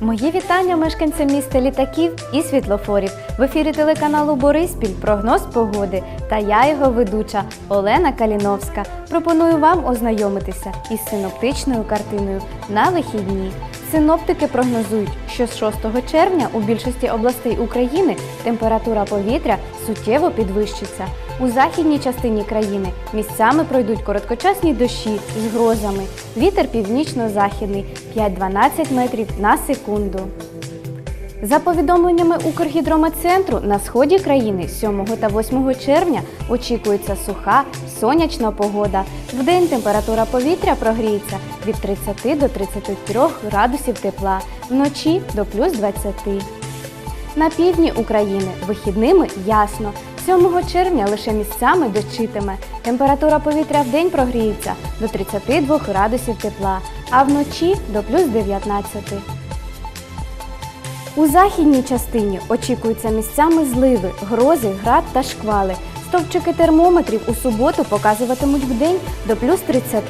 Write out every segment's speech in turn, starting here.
Мої вітання мешканцям міста літаків і світлофорів. В ефірі телеканалу Бориспіль прогноз погоди та я його ведуча Олена Каліновська. Пропоную вам ознайомитися із синоптичною картиною на вихідні. Синоптики прогнозують, що з 6 червня у більшості областей України температура повітря суттєво підвищиться. У західній частині країни місцями пройдуть короткочасні дощі з грозами. Вітер північно-західний 5-12 метрів на секунду. За повідомленнями Укргідрометцентру, на сході країни 7 та 8 червня очікується суха, сонячна погода. Вдень температура повітря прогріється від 30 до 33 градусів тепла, вночі до плюс 20. На півдні України вихідними ясно. 7 червня лише місцями дощитиме. Температура повітря в день прогріється до 32 градусів тепла, а вночі до плюс 19. У західній частині очікуються місцями зливи, грози, град та шквали. Стовпчики термометрів у суботу показуватимуть вдень до плюс 30,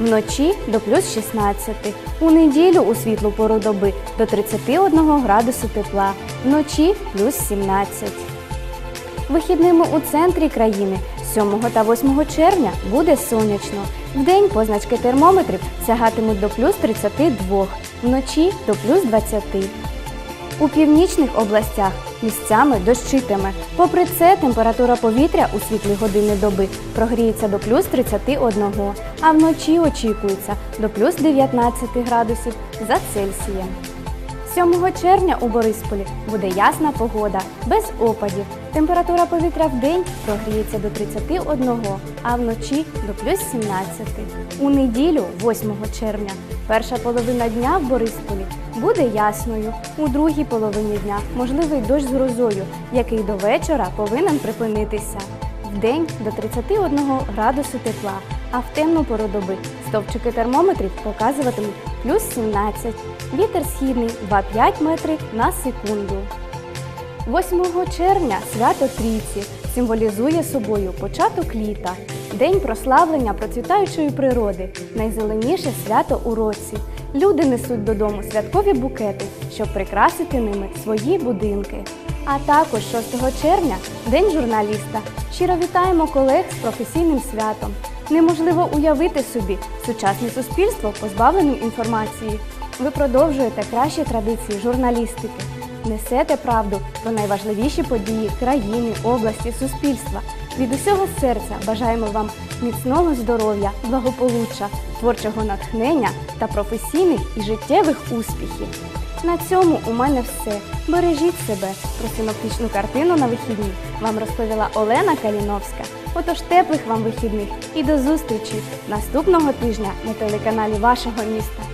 вночі до плюс 16. У неділю у світлу пору доби до 31 градусу тепла, вночі плюс 17. Вихідними у центрі країни 7 та 8 червня буде сонячно. Вдень позначки термометрів сягатимуть до плюс 32, вночі до плюс 20. У північних областях місцями дощитиме. Попри це, температура повітря у світлі години доби прогріється до плюс 31, а вночі очікується до плюс 19 градусів за Цельсієм. 7 червня у Борисполі буде ясна погода, без опадів. Температура повітря в день прогріється до 31, а вночі до плюс 17. У неділю, 8 червня, перша половина дня в Борисполі буде ясною. У другій половині дня можливий дощ з грозою, який до вечора повинен припинитися. Вдень до 31 градусу тепла, а в темну пору доби стовпчики термометрів показуватимуть плюс 17. Вітер східний 2,5 метри на секунду. 8 червня свято Трійці символізує собою початок літа, день прославлення процвітаючої природи, найзеленіше свято у році. Люди несуть додому святкові букети, щоб прикрасити ними свої будинки. А також 6 червня День журналіста. Щиро вітаємо колег з професійним святом. Неможливо уявити собі сучасне суспільство позбавленим інформації. Ви продовжуєте кращі традиції журналістики. Несете правду про найважливіші події країни, області, суспільства. Від усього серця бажаємо вам міцного здоров'я, благополуччя, творчого натхнення та професійних і життєвих успіхів. На цьому у мене все. Бережіть себе. Про синоптичну картину на вихідні вам розповіла Олена Каліновська. Отож теплих вам вихідних і до зустрічі наступного тижня на телеканалі вашого міста.